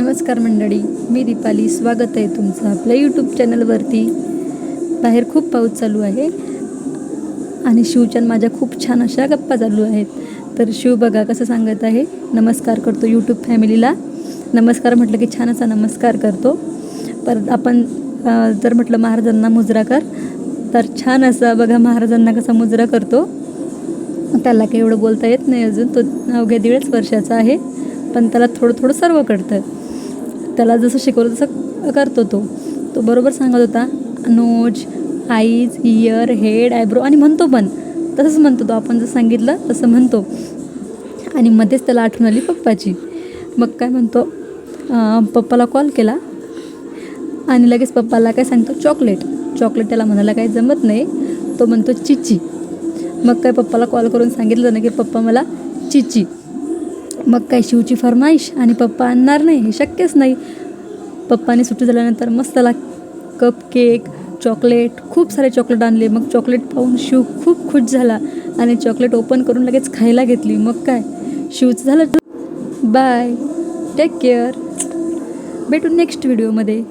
नमस्कार मंडळी मी दीपाली. स्वागत आहे तुमचं आपल्या यूट्यूब चॅनलवरती बाहेर खूप पाऊस चालू आहे आणि शिवच्यान माझ्या खूप छान अशा गप्पा चालू आहेत. तर शिव बघा कसं सांगत आहे. नमस्कार करतो यूट्यूब फॅमिलीला नमस्कार म्हटलं की छान असा नमस्कार करतो. परत आपण जर म्हटलं महाराजांना मुजरा कर तर छान असा बघा महाराजांना कसा मुजरा करतो. त्याला काही एवढं बोलता येत नाही अजून. तो अवघ्या दीडच वर्षाचा आहे. पण त्याला थोडं थोडं सर्व कळतं. त्याला जसं शिकवलं तसं करतो तो. तो बरोबर सांगत होता nose eyes ear head eyebrow आणि म्हणतो पण. तसंच म्हणतो तो आपण जसं सांगितलं तसं म्हणतो. आणि मध्येच त्याला आठवण आली पप्पाची. मग काय म्हणतो पप्पाला कॉल केला. आणि लगेच पप्पाला काय सांगतो चॉकलेट. चॉकलेट त्याला म्हणायला काही जमत नाही. तो म्हणतो चिची. मग काय पप्पाला कॉल करून सांगितलं ना की पप्पा मला चिची. मग काय शिवची फरमाईश आणि पप्पा आणणार नाही हे शक्यच नाही. पप्पाने सुट्टी झाल्यानंतर मस्त त्याला कप केक चॉकलेट खूप सारे चॉकलेट आणले. मग चॉकलेट पाहून शिव खूप खुश झाला आणि चॉकलेट ओपन करून लगेच खायला घेतली. मग काय? शिवचं झालं. बाय टेक केअर भेटू नेक्स्ट व्हिडिओमध्ये